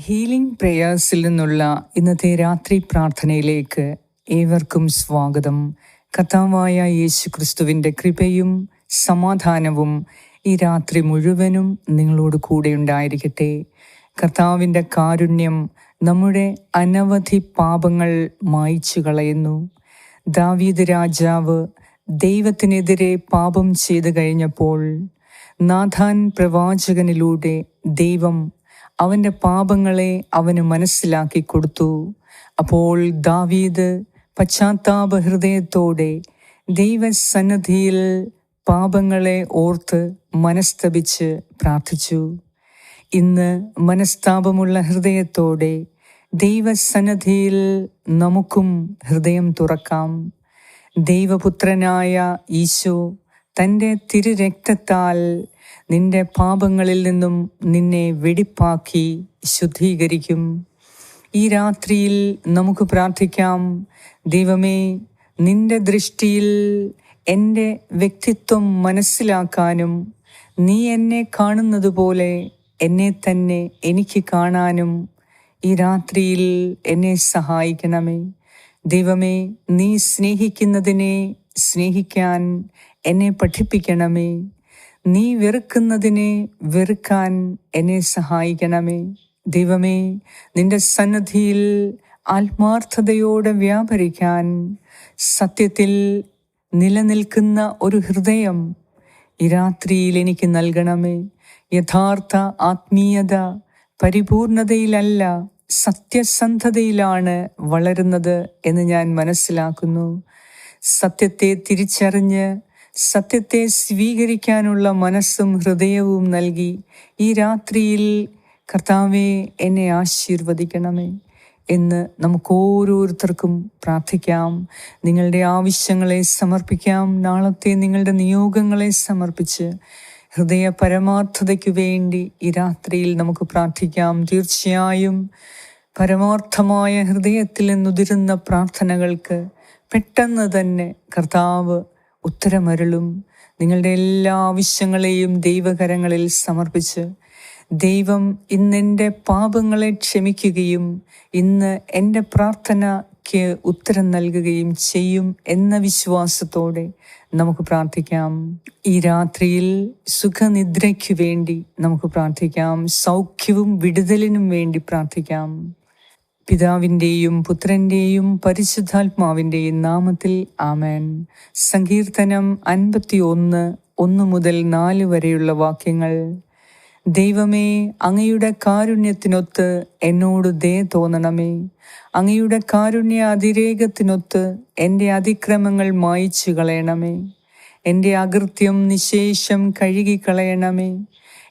Healing പ്രേയേഴ്സിൽ നിന്നുള്ള ഇന്നത്തെ രാത്രി പ്രാർത്ഥനയിലേക്ക് ഏവർക്കും സ്വാഗതം. കഥാവായ യേശു ക്രിസ്തുവിന്റെ കൃപയും സമാധാനവും ഈ രാത്രി മുഴുവനും നിങ്ങളോട് കൂടെ ഉണ്ടായിരിക്കട്ടെ. കർത്താവിന്റെ കാരുണ്യം നമ്മുടെ അനവധി പാപങ്ങൾ മായ്ച്ചു കളയുന്നു. ദാവീദ് രാജാവ് ദൈവത്തിനെതിരെ പാപം ചെയ്തു കഴിഞ്ഞപ്പോൾ നാഥാൻ പ്രവാചകനിലൂടെ ദൈവം അവന്റെ പാപങ്ങളെ അവന് മനസ്സിലാക്കി കൊടുത്തു. അപ്പോൾ ദാവീദ് പശ്ചാത്താപ ഹൃദയത്തോടെ ദൈവസന്നദ്ധിയിൽ പാപങ്ങളെ ഓർത്ത് മനസ്തപിച്ച് പ്രാർത്ഥിച്ചു. ഇന്ന് മനസ്താപമുള്ള ഹൃദയത്തോടെ ദൈവസന്നദ്ധിയിൽ നമുക്കും ഹൃദയം തുറക്കാം. ദൈവപുത്രനായ ഈശോ തന്റെ തിരുരക്തത്താൽ നിന്റെ പാപങ്ങളിൽ നിന്നും നിന്നെ വെടിപ്പാക്കി ശുദ്ധീകരിക്കും. ഈ രാത്രിയിൽ നമുക്ക് പ്രാർത്ഥിക്കാം ദൈവമേ നിന്റെ ദൃഷ്ടിയിൽ എന്റെ വ്യക്തിത്വം മനസ്സിലാക്കാനും നീ എന്നെ കാണുന്നത് പോലെ എന്നെ തന്നെ എനിക്ക് കാണാനും ഈ രാത്രിയിൽ എന്നെ സഹായിക്കണമേ. ദൈവമേ നീ സ്നേഹിക്കുന്നതിനെ സ്നേഹിക്കാൻ എന്നെ പഠിപ്പിക്കണമേ. നീ വെറുക്കുന്നതിനെ വെറുക്കാൻ എന്നെ സഹായിക്കണമേ. ദൈവമേ നിന്റെ സന്നദ്ധിയിൽ ആത്മാർത്ഥതയോടെ വ്യാപരിക്കാൻ സത്യത്തിൽ നിലനിൽക്കുന്ന ഒരു ഹൃദയം ഈ രാത്രിയിൽ എനിക്ക് നൽകണമേ. യഥാർത്ഥ ആത്മീയത പരിപൂർണതയിലല്ല സത്യസന്ധതയിലാണ് വളരുന്നത് എന്ന് ഞാൻ മനസ്സിലാക്കുന്നു. സത്യത്തെ തിരിച്ചറിഞ്ഞ് സത്യത്തെ സ്വീകരിക്കാനുള്ള മനസ്സും ഹൃദയവും നൽകി ഈ രാത്രിയിൽ കർത്താവെ എന്നെ ആശീർവദിക്കണമേ എന്ന് നമുക്ക് ഓരോരുത്തർക്കും പ്രാർത്ഥിക്കാം. നിങ്ങളുടെ ആവശ്യങ്ങളെ സമർപ്പിക്കാം. നാളത്തെ നിങ്ങളുടെ നിയോഗങ്ങളെ സമർപ്പിച്ച് ഹൃദയ പരമാർത്ഥതയ്ക്കു വേണ്ടി ഈ രാത്രിയിൽ നമുക്ക് പ്രാർത്ഥിക്കാം. തീർച്ചയായും പരമാർത്ഥമായ ഹൃദയത്തിൽ നിന്നുതിരുന്ന പ്രാർത്ഥനകൾക്ക് പെട്ടെന്ന് തന്നെ കർത്താവ് ഉത്തരമരുളും നിങ്ങളുടെ എല്ലാ ആവശ്യങ്ങളെയും ദൈവകരങ്ങളിൽ സമർപ്പിച്ച് ദൈവം ഇന്നെന്റെ പാപങ്ങളെ ക്ഷമിക്കുകയും ഇന്ന് എന്റെ പ്രാർത്ഥനയ്ക്ക് ഉത്തരം നൽകുകയും ചെയ്യും എന്ന വിശ്വാസത്തോടെ നമുക്ക് പ്രാർത്ഥിക്കാം. ഈ രാത്രിയിൽ സുഖനിദ്രയ്ക്കു വേണ്ടി നമുക്ക് പ്രാർത്ഥിക്കാം. സൗഖ്യവും വിടുതലിനും വേണ്ടി പ്രാർത്ഥിക്കാം. പിതാവിന്റെയും പുത്രന്റെയും പരിശുദ്ധാത്മാവിന്റെയും നാമത്തിൽ ആമേൻ. സങ്കീർത്തനം അൻപത്തി ഒന്ന് ഒന്ന് മുതൽ നാല് വരെയുള്ള വാക്യങ്ങൾ. ദൈവമേ അങ്ങയുടെ കാരുണ്യത്തിനൊത്ത് എന്നോട് ദേ തോന്നണമേ. അങ്ങയുടെ കാരുണ്യ അതിരേകത്തിനൊത്ത് എന്റെ അതിക്രമങ്ങൾ മായിച്ചു കളയണമേ. എന്റെ അകൃത്യം നിശേഷം കഴുകിക്കളയണമേ.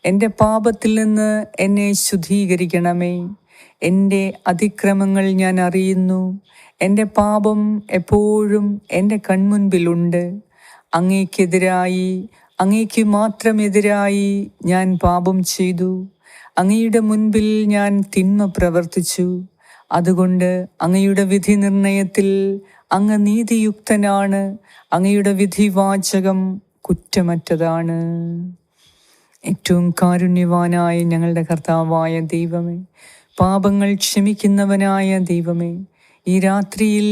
എന്റെ പാപത്തിൽ നിന്ന് എന്നെ ശുദ്ധീകരിക്കണമേ. എന്റെ അതിക്രമങ്ങൾ ഞാൻ അറിയുന്നു. എന്റെ പാപം എപ്പോഴും എന്റെ കൺമുൻപിലുണ്ട്. അങ്ങേക്കെതിരായി അങ്ങേക്ക് മാത്രമെതിരായി ഞാൻ പാപം ചെയ്തു. അങ്ങയുടെ മുൻപിൽ ഞാൻ തിന്മ പ്രവർത്തിച്ചു. അതുകൊണ്ട് അങ്ങയുടെ വിധി നിർണയത്തിൽ അങ്ങ് നീതിയുക്തനാണ്. അങ്ങയുടെ വിധിവാചകം കുറ്റമറ്റതാണ്. ഏറ്റവും കാരുണ്യവാനായ ഞങ്ങളുടെ കർത്താവായ ദൈവമേ പാപങ്ങൾ ക്ഷമിക്കുന്നവനായ ദൈവമേ ഈ രാത്രിയിൽ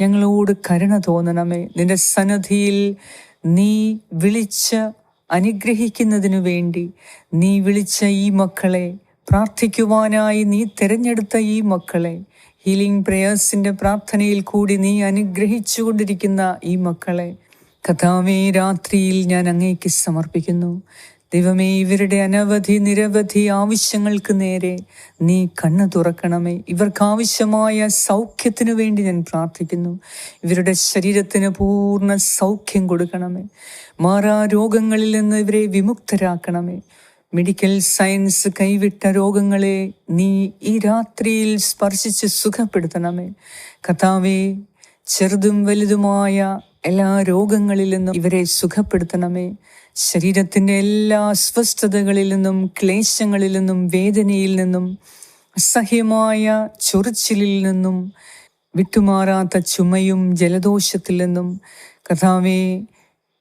ഞങ്ങളോട് കരുണ തോന്നണമേ. നിന്റെ സന്നദ്ധിയിൽ നീ വിളിച്ച അനുഗ്രഹിക്കുന്നതിനു വേണ്ടി നീ വിളിച്ച ഈ മക്കളെ പ്രാർത്ഥിക്കുവാനായി നീ തിരഞ്ഞെടുത്ത ഈ മക്കളെ ഹീലിംഗ് പ്രേയേഴ്സിന്റെ പ്രാർത്ഥനയിൽ കൂടി നീ അനുഗ്രഹിച്ചു കൊണ്ടിരിക്കുന്ന ഈ മക്കളെ കഥാവേ രാത്രിയിൽ ഞാൻ അങ്ങേക്ക് സമർപ്പിക്കുന്നു. ദൈവമേ ഇവരുടെ അനവധി നിരവധി ആവശ്യങ്ങൾക്ക് നേരെ നീ കണ്ണു തുറക്കണമേ. ഇവർക്ക് ആവശ്യമായ സൗഖ്യത്തിനു വേണ്ടി ഞാൻ പ്രാർത്ഥിക്കുന്നു. ഇവരുടെ ശരീരത്തിന് പൂർണ സൗഖ്യം കൊടുക്കണമേ. മാറാ രോഗങ്ങളിൽ നിന്ന് ഇവരെ വിമുക്തരാക്കണമേ. മെഡിക്കൽ സയൻസ് കൈവിട്ട രോഗങ്ങളെ നീ ഈ രാത്രിയിൽ സ്പർശിച്ച് സുഖപ്പെടുത്തണമേ. കഥാവേ ചെറുതും വലുതുമായ എല്ലാ രോഗങ്ങളിൽ നിന്നും ഇവരെ സുഖപ്പെടുത്തണമേ. ശരീരത്തിന്റെ എല്ലാ അസ്വസ്ഥതകളിൽ നിന്നും ക്ലേശങ്ങളിൽ നിന്നും വേദനയിൽ നിന്നും അസഹ്യമായ ചൊറിച്ചിലിൽ നിന്നും വിട്ടുമാറാത്ത ചുമയും ജലദോഷത്തിൽ നിന്നും കഥാവേ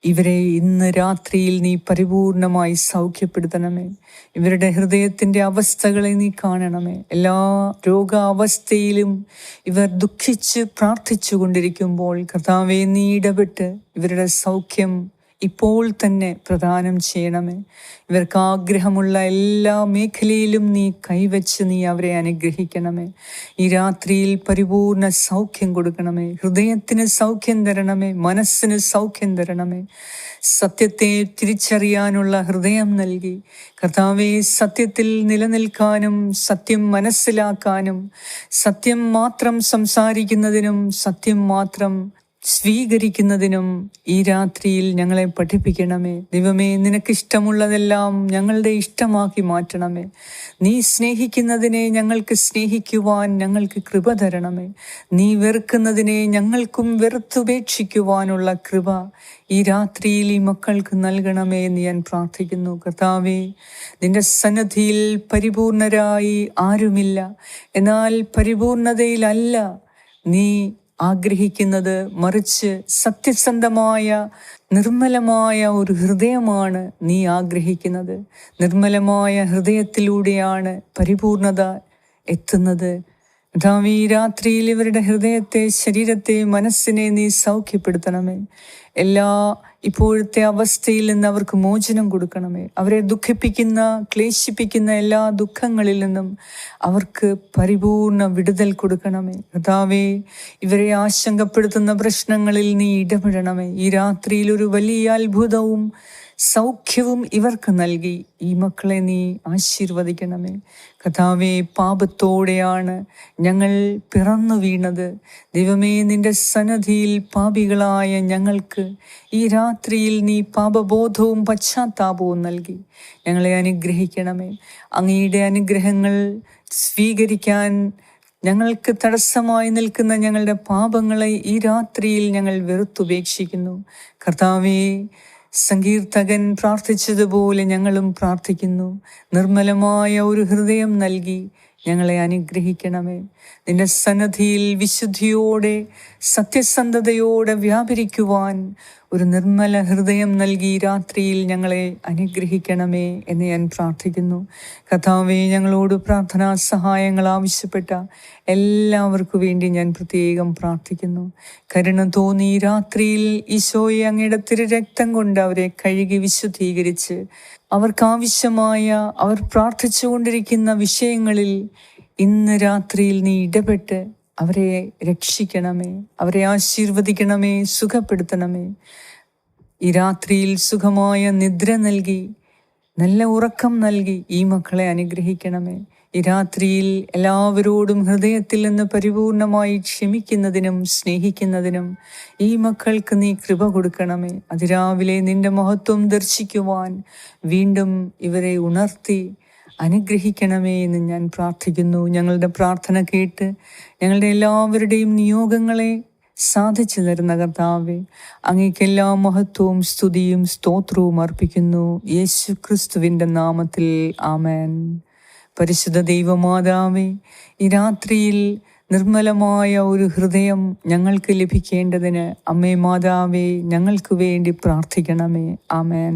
ഇവരെ ഇന്ന് രാത്രിയിൽ നീ പരിപൂർണമായി സൗഖ്യപ്പെടുത്തണമേ. ഇവരുടെ ഹൃദയത്തിന്റെ അവസ്ഥകളെ നീ കാണണമേ. എല്ലാ രോഗാവസ്ഥയിലും ഇവർ ദുഃഖിച്ച് പ്രാർത്ഥിച്ചു കൊണ്ടിരിക്കുമ്പോൾ കർത്താവെ നീ ഇടപെട്ട് ഇവരുടെ സൗഖ്യം ഇപ്പോൾ തന്നെ പ്രദാനം ചെയ്യണമേ. ഇവർക്ക് ആഗ്രഹമുള്ള എല്ലാ മേഖലയിലും നീ കൈവച്ച് നീ അവരെ അനുഗ്രഹിക്കണമേ. ഈ രാത്രിയിൽ പരിപൂർണ സൗഖ്യം കൊടുക്കണമേ. ഹൃദയത്തിന് സൗഖ്യം തരണമേ. മനസ്സിന് സൗഖ്യം തരണമേ. സത്യത്തെ തിരിച്ചറിയാനുള്ള ഹൃദയം നൽകി. കർത്താവെ സത്യത്തിൽ നിലനിൽക്കാനും സത്യം മനസ്സിലാക്കാനും സത്യം മാത്രം സംസാരിക്കുന്നതിനും സത്യം മാത്രം സ്വീകരിക്കുന്നതിനും ഈ രാത്രിയിൽ ഞങ്ങളെ പഠിപ്പിക്കണമേ. ദൈവമേ നിനക്കിഷ്ടമുള്ളതെല്ലാം ഞങ്ങളുടെ ഇഷ്ടമാക്കി മാറ്റണമേ. നീ സ്നേഹിക്കുന്നതിനെ ഞങ്ങൾക്ക് സ്നേഹിക്കുവാൻ ഞങ്ങൾക്ക് കൃപ തരണമേ. നീ വെറുക്കുന്നതിനെ ഞങ്ങൾക്കും വെറുത്തുപേക്ഷിക്കുവാനുള്ള കൃപ ഈ രാത്രിയിൽ ഈ മക്കൾക്ക് നൽകണമേ എന്ന് ഞാൻ പ്രാർത്ഥിക്കുന്നു. കർത്താവേ നിന്റെ സന്നദ്ധിയിൽ പരിപൂർണരായി ആരുമില്ല. എന്നാൽ പരിപൂർണതയിലല്ല നീ ആഗ്രഹിക്കുന്നത് മറിച്ച് സത്യസന്ധമായ നിർമ്മലമായ ഒരു ഹൃദയമാണ് നീ ആഗ്രഹിക്കുന്നത്. നിർമ്മലമായ ഹൃദയത്തിലൂടെയാണ് പരിപൂർണത എത്തുന്നത്. ഈ രാത്രിയിൽ ഇവരുടെ ഹൃദയത്തെ ശരീരത്തെ മനസ്സിനെ നീ സൗഖ്യപ്പെടുത്തണമേ. എല്ലാ ഇപ്പോഴത്തെ അവസ്ഥയിൽ നിന്ന് അവർക്ക് മോചനം കൊടുക്കണമേ. അവരെ ദുഃഖിപ്പിക്കുന്ന ക്ലേശിപ്പിക്കുന്ന എല്ലാ ദുഃഖങ്ങളിൽ നിന്നും അവർക്ക് പരിപൂർണ വിടുതൽ കൊടുക്കണമേ. കർത്താവേ ഇവരെ ആശങ്കപ്പെടുത്തുന്ന പ്രശ്നങ്ങളിൽ നീ ഇടപെടണമേ. ഈ രാത്രിയിൽ ഒരു വലിയ അത്ഭുതവും സൗഖ്യവും ഇവർക്ക് നൽകി. ഈ മക്കളെ നീ ആശീർവദിക്കണമേ. കഥാവേ പാപത്തോടെയാണ് ഞങ്ങൾ പിറന്നു വീണത്. ദൈവമേ നിന്റെ സന്നദ്ധിയിൽ പാപികളായ ഞങ്ങൾക്ക് ഈ രാത്രിയിൽ നീ പാപബോധവും പശ്ചാത്താപവും നൽകി. ഞങ്ങളെ അനുഗ്രഹിക്കണമേ. അങ്ങയുടെ അനുഗ്രഹങ്ങൾ സ്വീകരിക്കാൻ ഞങ്ങൾക്ക് തടസ്സമായി നിൽക്കുന്ന ഞങ്ങളുടെ പാപങ്ങളെ ഈ രാത്രിയിൽ ഞങ്ങൾ വെറുത്തുപേക്ഷിക്കുന്നു. കർത്താവേ സങ്കീർത്തകൻ പ്രാർത്ഥിച്ചതുപോലെ ഞങ്ങളും പ്രാർത്ഥിക്കുന്നു. നിർമ്മലമായ ഒരു ഹൃദയം നൽകി ഞങ്ങളെ അനുഗ്രഹിക്കണമേ. നിന്റെ സന്നദ്ധിയിൽ വിശുദ്ധിയോടെ സത്യസന്ധതയോടെ വ്യാപരിക്കുവാൻ ഒരു നിർമ്മല ഹൃദയം നൽകി രാത്രിയിൽ ഞങ്ങളെ അനുഗ്രഹിക്കണമേ എന്ന് ഞാൻ പ്രാർത്ഥിക്കുന്നു. കഥാവെ ഞങ്ങളോട് പ്രാർത്ഥനാ സഹായങ്ങൾ ആവശ്യപ്പെട്ട എല്ലാവർക്കു വേണ്ടി ഞാൻ പ്രത്യേകം പ്രാർത്ഥിക്കുന്നു. കരുണ തോന്നി രാത്രിയിൽ ഈശോയെ അങ്ങയുടെ തിരുരക്തം കൊണ്ട് അവരെ കഴുകി വിശുദ്ധീകരിച്ച് അവർക്കാവശ്യമായ അവർ പ്രാർത്ഥിച്ചുകൊണ്ടിരിക്കുന്ന വിഷയങ്ങളിൽ ഇന്ന് രാത്രിയിൽ നീ ഇടപെട്ട് അവരെ രക്ഷിക്കണമേ അവരെ ആശീർവദിക്കണമേ സുഖപ്പെടുത്തണമേ. ഈ രാത്രിയിൽ സുഖമായ നിദ്ര നൽകി നല്ല ഉറക്കം നൽകി ഈ മക്കളെ അനുഗ്രഹിക്കണമേ. ഈ രാത്രിയിൽ എല്ലാവരോടും ഹൃദയത്തിൽ നിന്ന് പരിപൂർണമായി ക്ഷമിക്കുന്നതിനും സ്നേഹിക്കുന്നതിനും ഈ മക്കൾക്ക് നീ കൃപ കൊടുക്കണമേ. അതിരാവിലെ നിന്റെ മഹത്വം ദർശിക്കുവാൻ വീണ്ടും ഇവരെ ഉണർത്തി അനുഗ്രഹിക്കണമേ എന്ന് ഞാൻ പ്രാർത്ഥിക്കുന്നു. ഞങ്ങളുടെ പ്രാർത്ഥന കേട്ട് ഞങ്ങളുടെ എല്ലാവരുടെയും നിയോഗങ്ങളെ സാധിച്ചു തരുന്ന കർത്താവെ അങ്ങേക്കെല്ലാ മഹത്വവും സ്തുതിയും സ്തോത്രവും അർപ്പിക്കുന്നു. യേശു ക്രിസ്തുവിന്റെ നാമത്തിൽ ആമേൻ. പരിശുദ്ധ ദൈവമാതാവേ ഈ രാത്രിയിൽ നിർമ്മലമായ ഒരു ഹൃദയം ഞങ്ങൾക്ക് ലഭിക്കേണ്ടതിന് അമ്മേ മാതാവേ ഞങ്ങൾക്ക് വേണ്ടി പ്രാർത്ഥിക്കണമേ. ആമേൻ.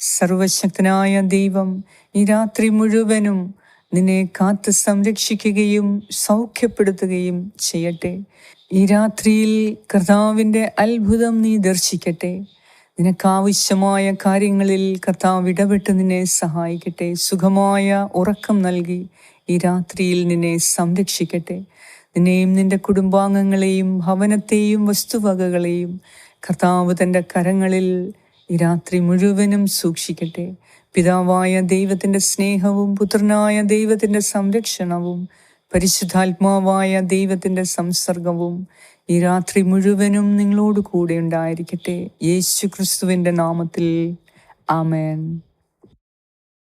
സർവശക്തനായ ദൈവം ഈ രാത്രി മുഴുവനും നിന്നെ കാത്തു സംരക്ഷിക്കുകയും സൗഖ്യപ്പെടുത്തുകയും ചെയ്യട്ടെ. ഈ രാത്രിയിൽ കർത്താവിന്റെ അത്ഭുതം നീ ദർശിക്കട്ടെ. നിനക്കാവശ്യമായ കാര്യങ്ങളിൽ കർത്താവ് ഇടപെട്ട് നിന്നെ സഹായിക്കട്ടെ. സുഖമായ ഉറക്കം നൽകി ഈ രാത്രിയിൽ നിന്നെ സംരക്ഷിക്കട്ടെ. നിന്നെയും നിന്റെ കുടുംബാംഗങ്ങളെയും ഭവനത്തെയും വസ്തുവകകളെയും കർത്താവ് തന്റെ കരങ്ങളിൽ ഈ രാത്രി മുഴുവനും സൂക്ഷിക്കട്ടെ. പിതാവായ ദൈവത്തിന്റെ സ്നേഹവും പുത്രനായ ദൈവത്തിന്റെ സംരക്ഷണവും പരിശുദ്ധാത്മാവായ ദൈവത്തിന്റെ സംസർഗവും ഈ രാത്രി മുഴുവനും നിങ്ങളോട് കൂടെ ഉണ്ടായിരിക്കട്ടെ. യേശു ക്രിസ്തുവിന്റെ നാമത്തിൽ. ആമേൻ.